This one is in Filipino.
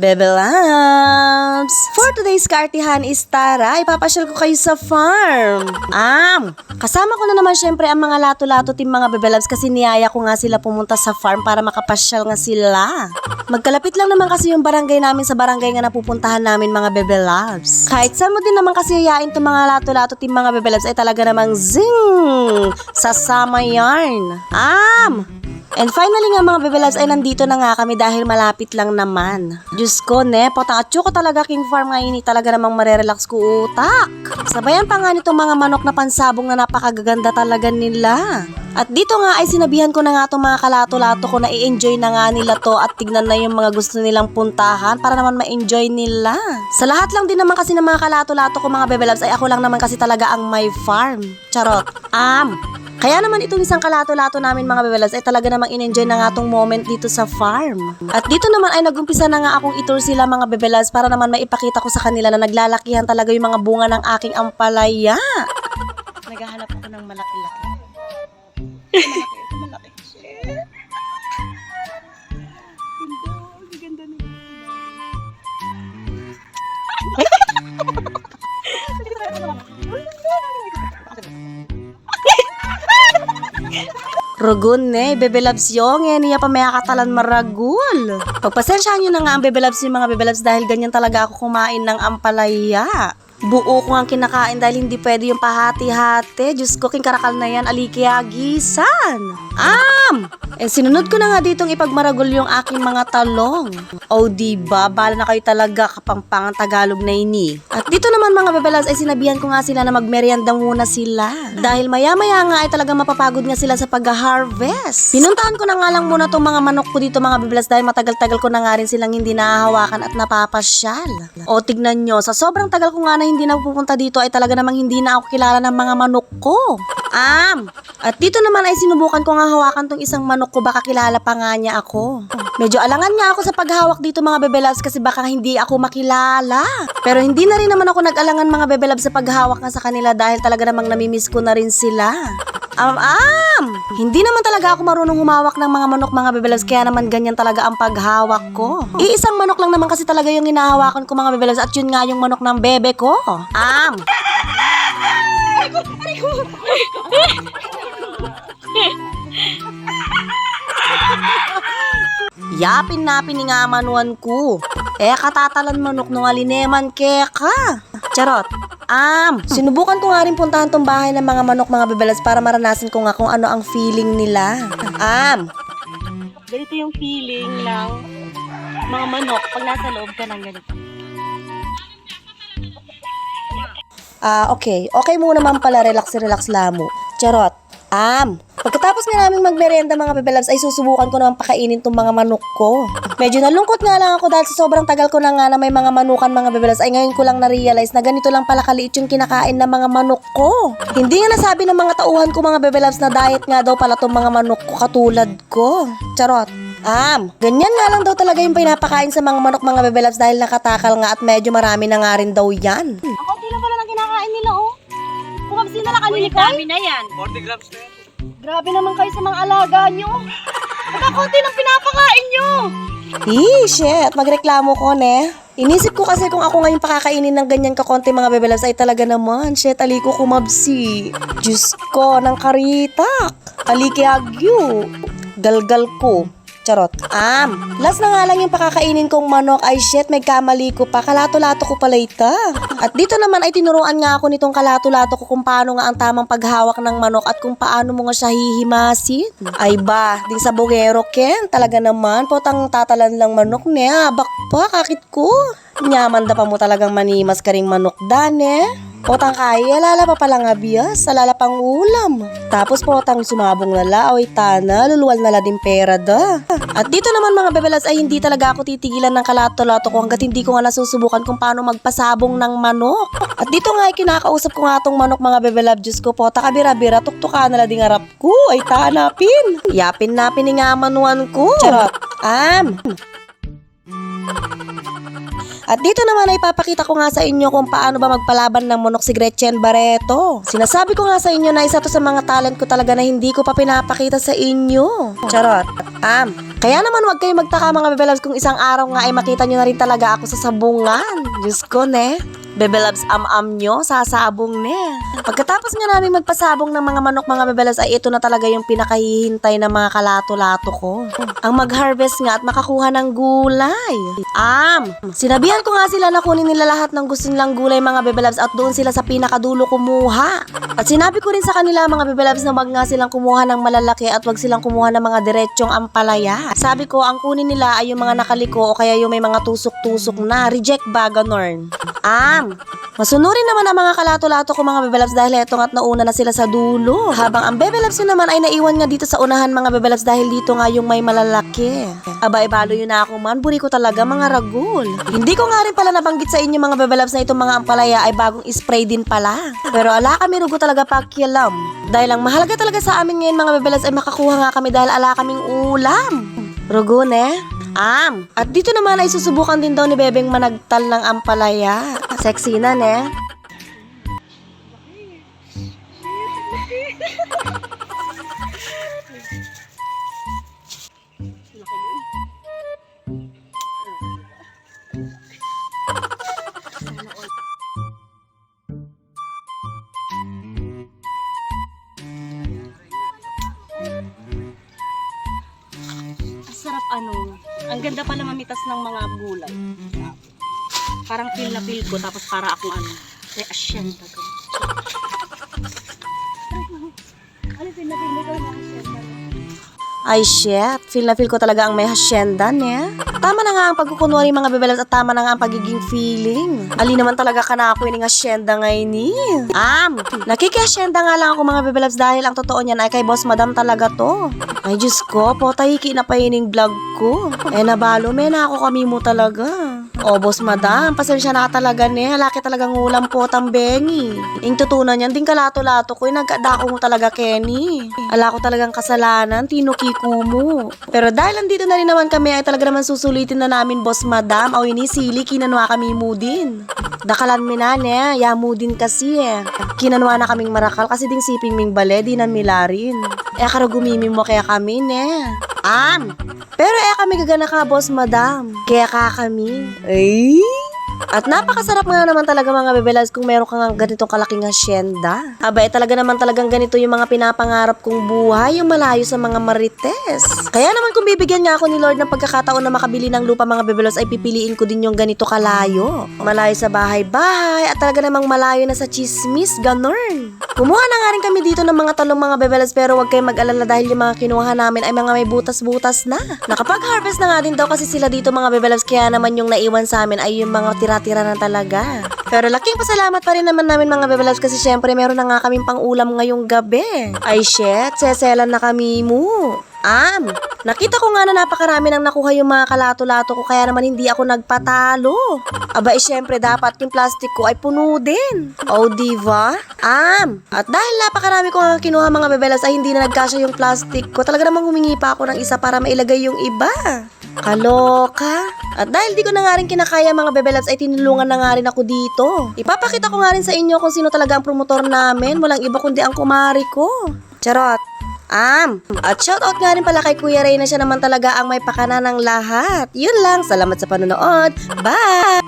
Bebe Labs! For today's kartihan is tara, ipapasyal ko kayo sa farm. Am! Kasama ko na naman syempre ang mga lato-lato team mga Bebe Labs kasi niyaya ko nga sila pumunta sa farm para makapasyal nga sila. Magkalapit lang naman kasi yung barangay namin sa barangay nga napupuntahan namin mga Bebe Labs. Kahit saan mo din naman kasi yayain itong mga lato-lato team mga Bebe Labs ay talaga namang zing! Sasama yarn. Am! And finally nga mga Bebe Loves ay nandito na nga kami dahil malapit lang naman. Diyos ko, ne, potatcho ko talaga King Farm ngayon, eh, talaga namang marerelax ko utak. Sabayan pa nga nitong mga manok na pansabong na napakagaganda talaga nila. At dito nga ay sinabihan ko na nga itong mga kalato-lato ko na i-enjoy na nga nila to at tignan na yung mga gusto nilang puntahan para naman ma-enjoy nila. Sa lahat lang din naman kasi ng mga kalato-lato ko mga Bebe Loves ay ako lang naman kasi talaga ang my farm. Charot. Am. Kaya naman itong isang kalato-lato namin mga bebelas ay talaga namang in-enjoy na nga tong moment dito sa farm. At dito naman ay nagumpisa na nga akong itur sila mga bebelas para naman maipakita ko sa kanila na naglalakihan talaga yung mga bunga ng aking ampalaya. Naghahanap ako ng malaki-laki. Rugun ne, Bebe Loves yung eh, niya pa may katalan maragul. Pagpasensyahan nyo na nga ang Bebe Loves yung mga Bebe Loves dahil ganyan talaga ako kumain ng ampalaya. Buo ko ang kinakain dahil hindi pwede yung pahati-hati. Diyos ko, king karakal na yan, alikiagisan. Am! Eh, sinunod ko na nga ditong ipagmaragol yung aking mga talong. O, diba? Bala na kayo talaga kapampangan Tagalog na ini. At dito naman mga bebelas ay sinabihan ko nga sila na magmerienda muna sila. Dahil maya-maya nga ay talaga mapapagod nga sila sa pag-harvest. Pinuntahan ko na nga lang muna tong mga manok ko dito mga bebelas dahil matagal-tagal ko na nga rin silang hindi nahahawakan at napapasyal. O, tignan nyo, sa sobrang tagal ko nga na hindi na pupunta dito ay talaga namang hindi na ako kilala ng mga manok ko. Am! At dito naman ay sinubukan ko nga hawakan tong isang manok ko baka kilala pa nga niya ako. Medyo alangan nga ako sa paghawak dito mga bebelabs kasi baka hindi ako makilala. Pero hindi na rin naman ako nag-alangan mga bebelabs sa paghawak nga sa kanila dahil talaga namang namimiss ko na rin sila. Am, am! Hindi naman talaga ako marunong humawak ng mga manok mga bebelabs kaya naman ganyan talaga ang paghawak ko. Iisang manok lang naman kasi talaga yung hinahawakan ko mga bebelabs at yun nga yung manok ng bebe ko. Am! Yapin na piningamanwan ko. Eh, katatalan manok nung alineman keka. Charot. Am, sinubukan ko nga rin puntahan tong bahay ng mga manok mga bebelas para maranasan ko nga kung ano ang feeling nila. Am. Ganito yung feeling ng mga manok pag nasa loob ka ng ganito. Ah, okay. Okay muna naman pala, relax-relax lamo. Charot. Am, pagkatapos nga namin magmerienda mga bebelabs ay susubukan ko naman pakainin tong mga manok ko. Medyo nalungkot nga lang ako dahil sa sobrang tagal ko na nga na may mga manukan mga bebelabs ay ngayon ko lang na-realize na ganito lang pala kaliit yung kinakain ng mga manok ko. Hindi nga nasabi ng mga tauhan ko mga bebelabs na diet nga daw pala tong mga manok ko katulad ko. Charot. Am, ganyan nga lang daw talaga yung pinapakain sa mga manok mga bebelabs dahil nakatakal nga at medyo marami na nga rin daw yan. Ang konti lang pala ng kinakain nila, oh. Kumagsin na lang kami ni Kami na yan. 40 grams na yan. Grabe naman kayo sa mga alaga nyo. Baka konti lang pinapakain nyo. Eh, shit. Magreklamo ko, ne. Inisip ko kasi kung ako ngayon pakakainin ng ganyan kakonti mga bebelas ay talaga naman. Shit, aliko kumabsi. Diyos ko, ng karitak. Aliki agyo. Galgal ko. Charot. Am, last na nga lang yung pakakainin kong manok. Ay shit, may kamali ko pa. Kalato-lato ko pala ita. At dito naman ay tinuruan nga ako nitong kalato-lato ko kung paano nga ang tamang paghawak ng manok at kung paano mo nga siya hihimasin. Ay ba, ding sa bugero ken, talaga naman, potang tatalan lang manok ne, abak pa, kakit ko. Nyaman da pa mo talagang manimas ka ring manok dane. Potang kaya, lala pa palang abiyas, alala pang ulam. Tapos potang sumabong lala, oy tana, luluwal nala din pera da. At dito naman mga bebelas ay hindi talaga ako titigilan ng kalato-lato ko hanggat hindi ko nga nasusubukan kung paano magpasabong ng manok. At dito nga ay kinakausap ko nga tong manok mga bebelab, Diyos ko po, takabira-bira, tuktuka na din harap ko, ay tanapin. Yapin na piningamanwan ko. Charot. Am. At dito naman ay papakita ko nga sa inyo kung paano ba magpalaban ng monok si Gretchen Barreto. Sinasabi ko nga sa inyo na isa to sa mga talent ko talaga na hindi ko pa pinapakita sa inyo. Charot. Am. Kaya naman wag kayo magtaka mga bebelabs kung isang araw nga ay makita nyo na rin talaga ako sa sabungan. Diyos ko, ne. Bebelabs am-am nyo, sasabong ne. Pagkatapos nga namin magpasabong ng mga manok mga bebelabs ay ito na talaga yung pinakahihintay ng mga kalato-lato ko. Ang mag-harvest nga at makakuha ng gulay. Am, sinabihan ko nga sila na kunin nila lahat ng gusto nilang gulay mga bebelabs at doon sila sa pinakadulo kumuha. At sinabi ko rin sa kanila mga bebelabs na wag nga silang kumuha ng malalaki at wag silang kumuha ng mga diretsyong ampalaya. Sabi ko, ang kunin nila ay yung mga nakaliko o kaya yung may mga tusok-tusok na. Reject ba, ganorn? Am, masunurin naman ang mga kalato-lato ko mga bebelabs dahil etong at nauna na sila sa dulo. Habang ang bebelabs yun naman ay naiwan nga dito sa unahan mga bebelabs dahil dito nga yung may malalaki. Aba, ibalo yun na ako man. Buri ko talaga mga ragul. Hindi ko nga rin pala nabanggit sa inyo mga bebelabs na itong mga ampalaya ay bagong spray din pala. Pero ala kami rugo talaga pakialam. Dahil ang mahalaga talaga sa amin ngayon mga bebelabs ay makakuha nga kami dahil ala kaming ulam. Rugo ne? Am. At dito naman ay susubukan din daw ni Bebeng managtal ng ampalaya. Sexy na ne? Sarap ano. Ang ganda pala mamitas ng mga gulay. Parang feel na feel ko tapos para akong ano. Kaya asyenta ko. Ano feel na feel mo na asyenta? Ay shit, feel na feel ko talaga ang may hasyenda ne. Tama na nga ang pagkukunwari mga bebelabs at tama na nga ang pagiging feeling. Ali naman talaga ka na ako yung hasyenda ngayon ni. Am, nakikihasyenda nga lang ako mga bebelabs dahil ang totoo niyan ay kay boss madam talaga to. Ay Diyos ko, potahiki na pa yung vlog ko. Eh nabalo, may na ako kami mo talaga. O boss madam, pasensya na talaga ne. Laki talagang ulam po tambengi. Ing tutunan yan, din kalato-lato ko. Yung nagkadako mo talaga, Kenny. Ala ko talagang kasalanan, tinukiku mo. Pero dahil andito na rin naman kami, ay talaga naman susulitin na namin, boss madam. O ini sili, kinanwa kami mo din. Dakalan mi na, ne. Ya mo din kasi eh. Kinanwa na kaming marakal kasi ding siping ming bale, di nan milarin. Eh karo gumimi mo kaya kami, ne. Am! Pero eh kami gagana boss madam. Kaya ka kami. Ay! At napakasarap nga naman talaga mga bebelas kung meron kang ganitong kalaking hasyenda. Aba, eh talaga naman talagang ganito yung mga pinapangarap kong buhay, yung malayo sa mga marites. Kaya naman kung bibigyan niya ako ni Lord ng pagkakataon na makabili ng lupa mga bebelos, ay pipiliin ko din yung ganito kalayo. Malayo sa bahay-bahay at talaga namang malayo na sa chismis, ganorn. Kumuha na nga rin kami dito ng mga talong mga bebelas pero wag kayong mag-alala dahil yung mga kinuha namin ay mga may butas-butas na. Nakapag-harvest na nga din daw kasi sila dito mga bebelas kaya naman yung naiwan sa amin ay yung mga tira-tira na talaga. Pero laking pasalamat pa rin naman namin mga bebelas kasi syempre meron na nga kaming pang-ulam ngayong gabi. Ay shit, seselan na kami mo. Am, nakita ko nga na napakarami nang nakuha yung mga kalato-lato ko kaya naman hindi ako nagpatalo. Aba, eh syempre dapat yung plastic ko ay puno din. Oh, diva? Am, at dahil napakarami ko nga kinuha mga bebelas ay hindi na nagkasya yung plastic ko, talaga namang humingi pa ako ng isa para mailagay yung iba. Kaloka. At dahil di ko na nga rin kinakaya mga bebelabs ay tinulungan na nga rin ako dito. Ipapakita ko nga rin sa inyo kung sino talaga ang promotor namin. Walang iba kundi ang kumari ko. Charot. Am. At shoutout nga rin pala kay Kuya Ray na siya naman talaga ang may pakana ng lahat. Yun lang. Salamat sa panonood. Bye!